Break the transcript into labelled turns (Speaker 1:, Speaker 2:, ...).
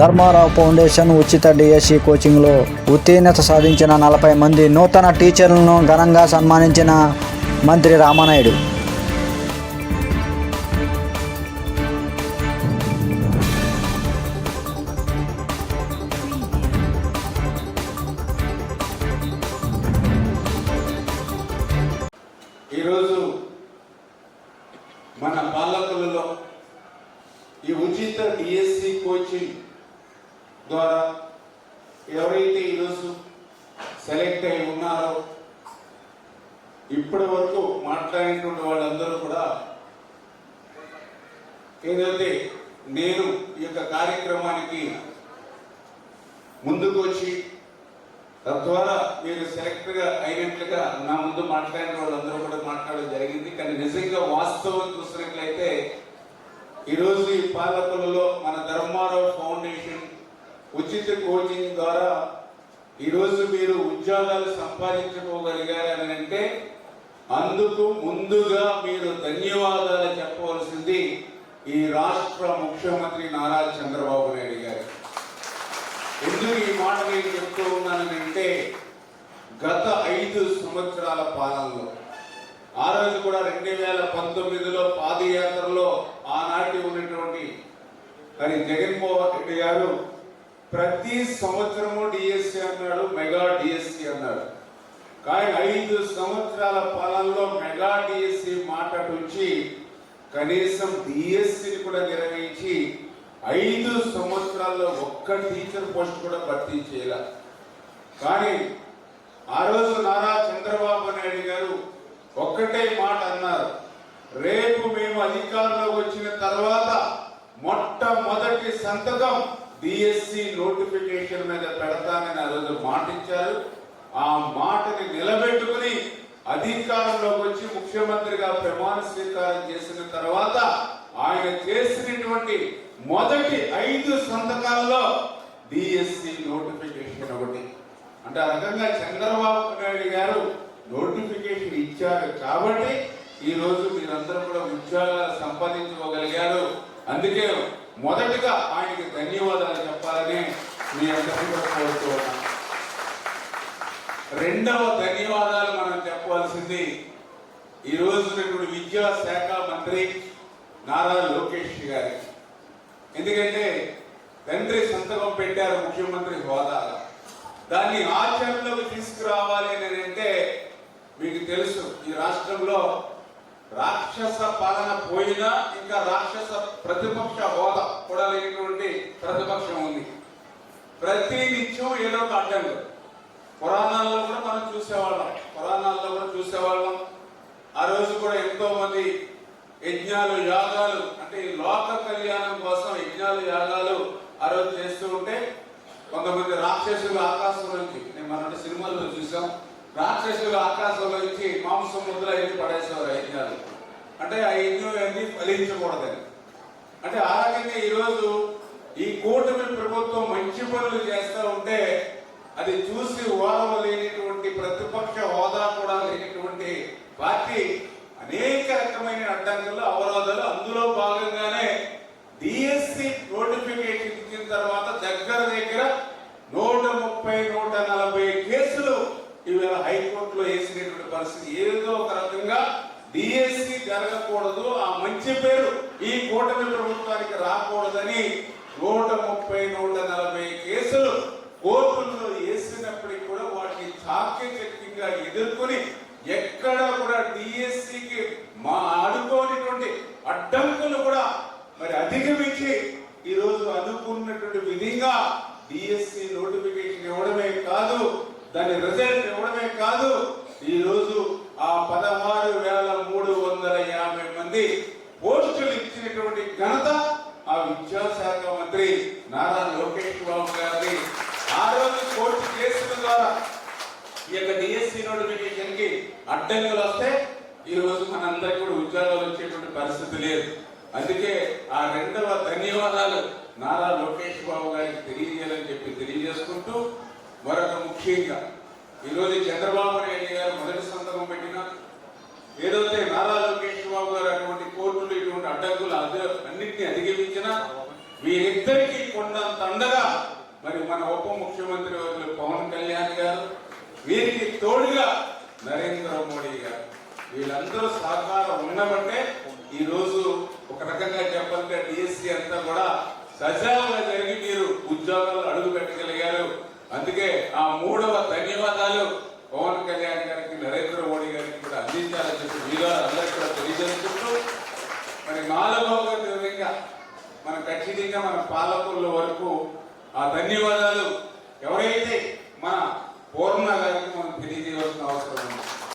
Speaker 1: Dharmarao foundation ఉచిత DSC కోచింగ్లో ఉత్తీర్ణత సాధించిన నలభై మంది నూతన టీచర్లను ఘనంగా సన్మానించిన మంత్రి రామానాయుడు.
Speaker 2: ఈరోజు మన పాలకులలో ఈ ఉచిత డిఎస్సి కోచింగ్ ద్వారా ఎవరైతే ఈరోజు సెలెక్ట్ అయి ఉన్నారో ఇప్పటి వరకు మాట్లాడినటువంటి వాళ్ళందరూ కూడా ఏదైతే నేను ఈ యొక్క కార్యక్రమానికి ముందుకు వచ్చి తద్వారా మీరు సెలెక్ట్గా అయినట్లుగా నా ముందు మాట్లాడిన వాళ్ళందరూ కూడా మాట్లాడడం జరిగింది. కానీ నిజంగా వాస్తవం చూసినట్లయితే ఈరోజు ఈ పాలకులలో మన ధర్మారావు ఫౌండేషన్ ఉచిత కోచింగ్ ద్వారా ఈరోజు మీరు ఉద్యోగాలు సంపాదించుకోగలిగారు అంటే అందుకు ముందుగా మీరు ధన్యవాదాలు చెప్పవలసింది ఈ రాష్ట్ర ముఖ్యమంత్రి నారా చంద్రబాబు నాయుడు గారు. ఎందుకు ఈ మాట నేను చెప్తూ ఉన్నానంటే గత ఐదు సంవత్సరాల పాలనలో ఆ రోజు కూడా రెండు వేల పంతొమ్మిదిలో పాదయాత్రలో ఆనాటి ఉన్నటువంటి మరి జగన్మోహన్ రెడ్డి గారు ప్రతి సంవత్సరము డిఎస్సి అన్నాడు మెగా డిఎస్సి అన్నాడు. కానీ ఐదు సంవత్సరాల పాలనలో మెగా డిఎస్సి మాట నుంచి కనీసం డిఎస్సిని కూడా నిర్వహించి ఐదు సంవత్సరాల్లో ఒక్క టీచర్ పోస్ట్ కూడా భర్తీ చేయాల. కానీ ఆ రోజు నారా చంద్రబాబు నాయుడు గారు ఒక్కటే మాట అన్నారు. రేపు మేము అధికారంలోకి వచ్చిన తర్వాత మొట్టమొదటి సంతకం డిఎస్సి నోటిఫికేషన్ మీద పెడతానని ఆ రోజు మాట ఆ మాటని నిలబెట్టుకుని అధికారంలోకి వచ్చి ముఖ్యమంత్రిగా ప్రమాణ స్వీకారం చేసిన తర్వాత ఆయన చేసినటువంటి మొదటి ఐదు సంతకాల్లో డిఎస్సి నోటిఫికేషన్ ఒకటి. అంటే ఆ రకంగా చంద్రబాబు నాయుడు గారు నోటిఫికేషన్ ఇచ్చారు కాబట్టి ఈ రోజు మీరందరూ కూడా ఉద్యోగాలు సంపాదించుకోగలిగారు. అందుకే మొదటిగా ఆయనకి ధన్యవాదాలు చెప్పాలని మీ అందరికీ కోరుతూ రెండవ ధన్యవాదాలు మనం చెప్పవలసింది ఈ రోజు విద్యా శాఖ మంత్రి నారా లోకేష్ గారి. ఎందుకంటే తండ్రి సంతకం పెట్టారు ముఖ్యమంత్రి హోదా దాన్ని ఆచరణలోకి తీసుకురావాలి అని అంటే మీకు తెలుసు ఈ రాష్ట్రంలో రాక్షస పాలన పోయినా ఇంకా రాక్షస ప్రతిపక్ష హోదా కూడా లేనటువంటి ప్రతిపక్షం ఉంది. ప్రతి నిత్యం ఏదో ఒక అడ్డంగా. పురాణాల్లో కూడా మనం చూసేవాళ్ళం. పురాణాల్లో కూడా చూసేవాళ్ళం. ఆ రోజు కూడా ఎంతో మంది యజ్ఞాలు యాగాలు అంటే లోక కళ్యాణం కోసం యజ్ఞాలు యాగాలు ఆ రోజు చేస్తూ ఉంటే కొంతమంది రాక్షసులు ఆకాశం నుంచి నేను మన సినిమాల్లో చూసాం రాక్షసులు ఆకాశంలో ఇచ్చి మాంసం ముద్ర ఎన్ని పడేసేవారు యజ్ఞాలు అంటే ఆ యజ్ఞం అన్ని ఫలించకూడదని. అంటే ఆ రకంగా ఈరోజు ఈ కూటమి ప్రభుత్వం మంచి పనులు చేస్తూ ఉంటే అది చూసి ఓరవలేనటువంటి ప్రతిపక్ష హోదా కూడా లేనటువంటి పార్టీ అనేక రకమైన అడ్డంకులు అవరోధాలు అందులో భాగంగానే డిఎస్సి నోటిఫికేషన్ ఇచ్చిన తర్వాత దగ్గర దగ్గర నూట ముప్పై నూట నలభై కేసులు ఇవాళ హైకోర్టులో వేసినటువంటి పరిస్థితి. ఏదో ఒక రకంగా డిఎస్సి జరగకూడదు ఆ మంచి పేరు ఈ కూటమి ప్రభుత్వానికి రాకూడదని నూట ముప్పై నూట నలభై కేసులు కోర్టుల్లో వేసినప్పటికీ కూడా వాటిని చాకచక్యంగా ఎదుర్కొని ఎక్కడ కూడా డిఎస్సికి మా ఆడుకోనిటువంటి అడ్డంకులు కూడా మరి అధిగమించి ఈరోజు అనుకున్నటువంటి విధంగా డిఎస్సి నోటిఫికేషన్ ఇవ్వడమే కాదు దాని రిజల్ట్ ఇవ్వడమే కాదు ఈ రోజు ఆ పదహారు వేల మూడు వందల యాభై మంది పోస్టులు ఇచ్చినటువంటి ఘనత ఆ విద్యాశాఖ మంత్రి నారా లోకేష్ బాబు గారి ఆ రోజు కోర్టు కేసుల ద్వారా ఈ యొక్క డిఎస్సి నోటిఫికేషన్కి అడ్డంకులు వస్తే ఈ రోజు మనందరికీ కూడా ఉద్యోగాలు వచ్చేటువంటి పరిస్థితి లేదు. అందుకే ఆ రెండవ ధన్యవాదాలు నారా లోకేష్ బాబు గారికి తెలియజేయాలని చెప్పి తెలియజేసుకుంటూ మరొక ముఖ్యంగా ఈరోజు చంద్రబాబు నాయుడు గారు మొదటి సంతకం పెట్టిన ఏదైతే నారా లోకేష్ బాబు గారు అటువంటి కోర్టులు ఇటువంటి అడ్డంకులు అన్నింటినీ అధిగమించిన వీరిద్దరికీ కొండంత మరి మన ఉప ముఖ్యమంత్రి వర్యులు పవన్ కళ్యాణ్ గారు వీరికి తోడుగా నరేంద్ర మోడీ గారు. వీళ్ళందరూ సహకారం ఉన్నబట్టే ఈ రోజు ఒక రకంగా చెప్పాలంటే డిఎస్సి అంతా కూడా సజావుగా జరిగి మీరు ఉద్యోగాలు అడుగు పెట్టగలిగారు. అందుకే ఆ మూడవ ధన్యవాదాలు పవన్ కళ్యాణ్ గారికి నరేంద్ర మోడీ గారికి కూడా అందించాలని చెప్పి మీరు అందరికీ కూడా తెలియజేసుకుంటూ మరి నాలుగవ మన మనం ఖచ్చితంగా మన పాలకుల వరకు ఆ ధన్యవాదాలు. ఎవరైతే మన పూర్ణ గారికి